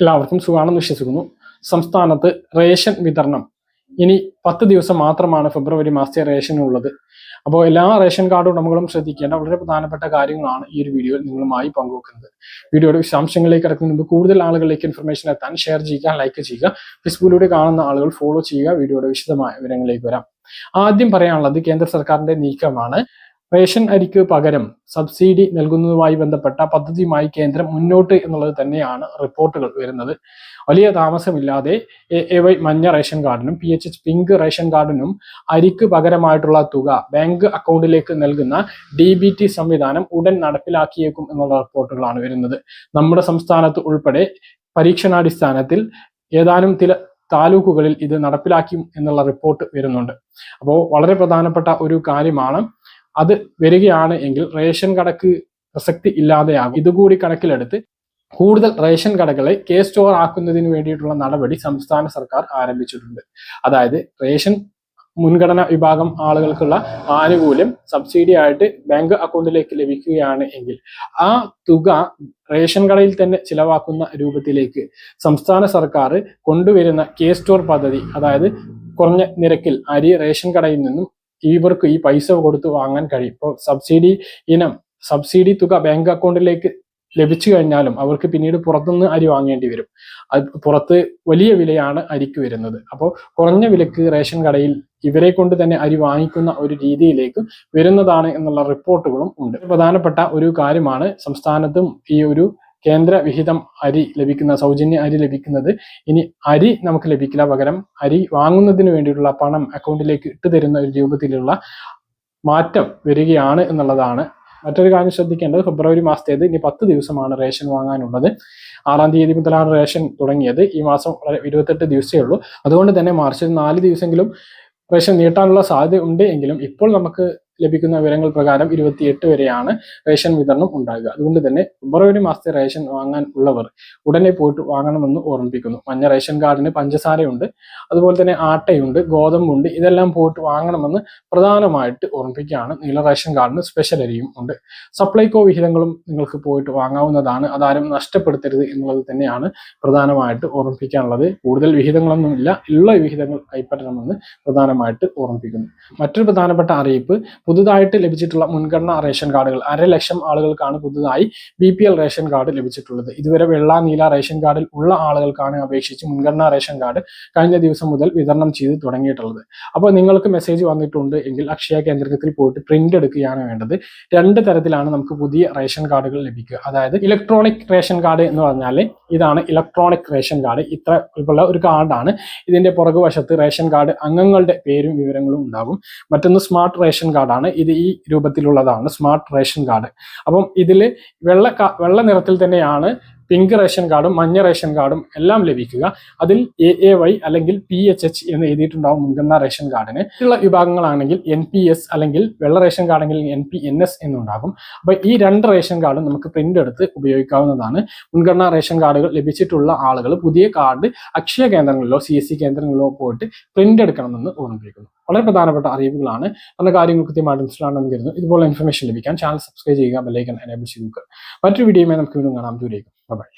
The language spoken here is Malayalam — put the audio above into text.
എല്ലാവർക്കും സുഖമാണെന്ന് വിശ്വസിക്കുന്നു. സംസ്ഥാനത്ത് റേഷൻ വിതരണം. ഇനി പത്ത് ദിവസം മാത്രമാണ് ഫെബ്രുവരി മാസത്തെ റേഷനുള്ളത്. അപ്പോൾ എല്ലാ റേഷൻ കാർഡ് ഉടമകളും ശ്രദ്ധിക്കേണ്ട വളരെ പ്രധാനപ്പെട്ട കാര്യങ്ങളാണ് ഈ ഒരു വീഡിയോയിൽ നിങ്ങളുമായി പങ്കുവെക്കുന്നത്. വീഡിയോയുടെ വിശദാംശങ്ങളിലേക്ക് കിടക്കുന്ന മുമ്പ് കൂടുതൽ ആളുകളിലേക്ക് ഇൻഫർമേഷൻ എത്താൻ ഷെയർ ചെയ്യുക ലൈക്ക് ചെയ്യുക ഫേസ്ബുക്കിലൂടെ കാണുന്ന ആളുകൾ ഫോളോ ചെയ്യുക വീഡിയോയുടെ വിശദമായ വിവരങ്ങളിലേക്ക് വരാം. ആദ്യം പറയാനുള്ളത് കേന്ദ്ര സർക്കാരിന്റെ നീക്കമാണ്. റേഷൻ അരിക്ക് പകരം സബ്സിഡി നൽകുന്നതുമായി ബന്ധപ്പെട്ട പദ്ധതിയുമായി കേന്ദ്രം മുന്നോട്ട് എന്നുള്ളത് തന്നെയാണ് റിപ്പോർട്ടുകൾ വരുന്നത്. വലിയ താമസമില്ലാതെ എ എ വൈ മഞ്ഞ ration കാർഡിനും P H H pink ration കാർഡിനും അരിക്ക് പകരമായിട്ടുള്ള തുക ബാങ്ക് അക്കൗണ്ടിലേക്ക് നൽകുന്ന ഡി ബി ടി സംവിധാനം ഉടൻ നടപ്പിലാക്കിയേക്കും എന്നുള്ള റിപ്പോർട്ടുകളാണ് വരുന്നത്. നമ്മുടെ സംസ്ഥാനത്ത് ഉൾപ്പെടെ പരീക്ഷണാടിസ്ഥാനത്തിൽ ഏതാനും ചില താലൂക്കുകളിൽ ഇത് നടപ്പിലാക്കും എന്നുള്ള റിപ്പോർട്ട് വരുന്നുണ്ട്. അപ്പോൾ വളരെ പ്രധാനപ്പെട്ട ഒരു കാര്യമാണ് അത് വരികയാണ് എങ്കിൽ റേഷൻ കടക്ക് പ്രസക്തി ഇല്ലാതെയാകും. ഇതുകൂടി കണക്കിലെടുത്ത് കൂടുതൽ റേഷൻ കടകളെ കെ സ്റ്റോർ ആക്കുന്നതിന് വേണ്ടിയിട്ടുള്ള നടപടി സംസ്ഥാന സർക്കാർ ആരംഭിച്ചിട്ടുണ്ട്. അതായത് റേഷൻ മുൻഗണന വിഭാഗം ആളുകൾക്കുള്ള ആനുകൂല്യം സബ്സിഡി ആയിട്ട് ബാങ്ക് അക്കൗണ്ടിലേക്ക് ലഭിക്കുകയാണ് എങ്കിൽ ആ തുക റേഷൻ കടയിൽ തന്നെ ചിലവാക്കുന്ന രൂപത്തിലേക്ക് സംസ്ഥാന സർക്കാർ കൊണ്ടുവരുന്ന കെ സ്റ്റോർ പദ്ധതി അതായത് കുറഞ്ഞ നിരക്കിൽ അരി റേഷൻ കടയിൽ നിന്നും ഇവർക്ക് ഈ പൈസ കൊടുത്ത് വാങ്ങാൻ കഴിയും. ഇപ്പോൾ സബ്സിഡി ഇനം സബ്സിഡി തുക ബാങ്ക് അക്കൗണ്ടിലേക്ക് ലഭിച്ചു കഴിഞ്ഞാലും അവർക്ക് പിന്നീട് പുറത്തുനിന്ന് അരി വാങ്ങേണ്ടി വരും. അത് പുറത്ത് വലിയ വിലയാണ് അരിക്ക് വരുന്നത്. അപ്പോൾ കുറഞ്ഞ വിലക്ക് റേഷൻ കടയിൽ ഇവരെ കൊണ്ട് തന്നെ അരി വാങ്ങിക്കുന്ന ഒരു രീതിയിലേക്ക് വരുന്നതാണ് എന്നുള്ള റിപ്പോർട്ടുകളും ഉണ്ട്. പ്രധാനപ്പെട്ട ഒരു കാര്യമാണ് സംസ്ഥാനത്തും ഈ ഒരു കേന്ദ്ര വിഹിതം അരി ലഭിക്കുന്ന സൗജന്യ അരി ലഭിക്കുന്നത്. ഇനി അരി നമുക്ക് ലഭിക്കില്ല. പകരം അരി വാങ്ങുന്നതിന് വേണ്ടിയിട്ടുള്ള പണം അക്കൗണ്ടിലേക്ക് ഇട്ടു തരുന്ന ഒരു രൂപത്തിലുള്ള മാറ്റം വരികയാണ് എന്നുള്ളതാണ്. മറ്റൊരു കാര്യം ശ്രദ്ധിക്കേണ്ടത് ഫെബ്രുവരി മാസത്തേത് ഇനി പത്ത് ദിവസമാണ് റേഷൻ വാങ്ങാനുള്ളത്. ആറാം തീയതി മുതലാണ് റേഷൻ തുടങ്ങിയത്. ഈ മാസം ഇരുപത്തെട്ട് ദിവസമേ ഉള്ളൂ. അതുകൊണ്ട് തന്നെ മാർച്ചിൽ നാല് ദിവസമെങ്കിലും റേഷൻ നീട്ടാനുള്ള സാധ്യത ഉണ്ട് എങ്കിലും ഇപ്പോൾ നമുക്ക് ലഭിക്കുന്ന വിവരങ്ങൾ പ്രകാരം ഇരുപത്തിയെട്ട് വരെയാണ് റേഷൻ വിതരണം ഉണ്ടാകുക. അതുകൊണ്ട് തന്നെ ഫെബ്രുവരി മാസത്തെ റേഷൻ വാങ്ങാൻ ഉള്ളവർ ഉടനെ പോയിട്ട് വാങ്ങണമെന്ന് ഓർമ്മിപ്പിക്കുന്നു. മഞ്ഞ റേഷൻ കാർഡിന് പഞ്ചസാരയുണ്ട്. അതുപോലെ തന്നെ ആട്ടയുണ്ട് ഗോതമ്പുണ്ട്. ഇതെല്ലാം പോയിട്ട് വാങ്ങണമെന്ന് പ്രധാനമായിട്ട് ഓർമ്മിപ്പിക്കുകയാണ്. നീല റേഷൻ കാർഡിന് സ്പെഷ്യൽ അരിയും ഉണ്ട്. സപ്ലൈകോ വിഹിതങ്ങളും നിങ്ങൾക്ക് പോയിട്ട് വാങ്ങാവുന്നതാണ്. അതാരും നഷ്ടപ്പെടുത്തരുത് എന്നുള്ളത് തന്നെയാണ് പ്രധാനമായിട്ട് ഓർമ്മിപ്പിക്കാനുള്ളത്. കൂടുതൽ വിഹിതങ്ങളൊന്നുമില്ല ഉള്ള വിഹിതങ്ങൾ കൈപ്പറ്റണമെന്ന് പ്രധാനമായിട്ട് ഓർമ്മിപ്പിക്കുന്നു. മറ്റൊരു പ്രധാനപ്പെട്ട അറിയിപ്പ് പുതുതായിട്ട് ലഭിച്ചിട്ടുള്ള മുൻഗണനാ റേഷൻ കാർഡുകൾ. അര ലക്ഷം ആളുകൾക്കാണ് പുതുതായി B P L ration card ലഭിച്ചിട്ടുള്ളത്. ഇതുവരെ വെള്ള നീല റേഷൻ കാർഡിൽ ഉള്ള ആളുകൾക്കാണ് അപേക്ഷിച്ച് മുൻഗണനാ റേഷൻ കാർഡ് കഴിഞ്ഞ ദിവസം മുതൽ വിതരണം ചെയ്ത് തുടങ്ങിയിട്ടുള്ളത്. അപ്പോൾ നിങ്ങൾക്ക് മെസ്സേജ് വന്നിട്ടുണ്ട് എങ്കിൽ അക്ഷയ കേന്ദ്രത്തിൽ പോയിട്ട് പ്രിന്റ് എടുക്കുകയാണ് വേണ്ടത്. രണ്ട് തരത്തിലാണ് നമുക്ക് പുതിയ റേഷൻ കാർഡുകൾ ലഭിക്കുക. അതായത് ഇലക്ട്രോണിക് റേഷൻ കാർഡ് എന്ന് പറഞ്ഞാൽ ഇതാണ് ഇലക്ട്രോണിക് റേഷൻ കാർഡ്. ഇത്ര ഉള്ള ഒരു കാർഡാണ്. ഇതിന്റെ പുറകുവശത്ത് റേഷൻ കാർഡ് അംഗങ്ങളുടെ പേരും വിവരങ്ങളും ഉണ്ടാകും. മറ്റൊന്ന് സ്മാർട്ട് റേഷൻ കാർഡാണ്. ഇത് ഈ രൂപത്തിലുള്ളതാണ്. സ്മാർട്ട് റേഷൻ കാർഡ് അപ്പം ഇതിൽ വെള്ള വെള്ള നിറത്തിൽ തന്നെയാണ് പിങ്ക് റേഷൻ കാർഡും മഞ്ഞ റേഷൻ കാർഡും എല്ലാം ലഭിക്കുക. അതിൽ എ എ വൈ അല്ലെങ്കിൽ പി എച്ച് എച്ച് എന്ന് എഴുതിയിട്ടുണ്ടാവും മുൻഗണനാ റേഷൻ കാർഡിന്. ഉള്ള വിഭാഗങ്ങളാണെങ്കിൽ എൻ പി എസ് അല്ലെങ്കിൽ വെള്ള റേഷൻ കാർഡെങ്കിൽ എൻ പി എൻ എസ് എന്നുണ്ടാകും. അപ്പൊ ഈ രണ്ട് റേഷൻ കാർഡും നമുക്ക് പ്രിന്റ് എടുത്ത് ഉപയോഗിക്കാവുന്നതാണ്. മുൻഗണനാ റേഷൻ കാർഡുകൾ ലഭിച്ചിട്ടുള്ള ആളുകൾ പുതിയ കാർഡ് അക്ഷയ കേന്ദ്രങ്ങളിലോ സി എസ് സി കേന്ദ്രങ്ങളിലോ പോയിട്ട് പ്രിന്റ് എടുക്കണമെന്ന് ഓർമ്മിപ്പിക്കുന്നു. വളരെ പ്രധാനപ്പെട്ട അറിയിപ്പുകളാണ്. പറഞ്ഞ കാര്യങ്ങൾ കൃത്യമായിട്ട് മനസ്സിലാണെന്ന് കരുതുന്നു. ഇതുപോലെ ഇൻഫർമേഷൻ ലഭിക്കാൻ ചാനൽ സബ്സ്ക്രൈബ് ചെയ്യുക ബെല്ലൈക്കൻ എനേബിൾ ചെയ്യുക മറ്റൊരു വീഡിയോയുമായി നമുക്ക് വീണ്ടും കാണാം. ദൂരേക്കും ബൈ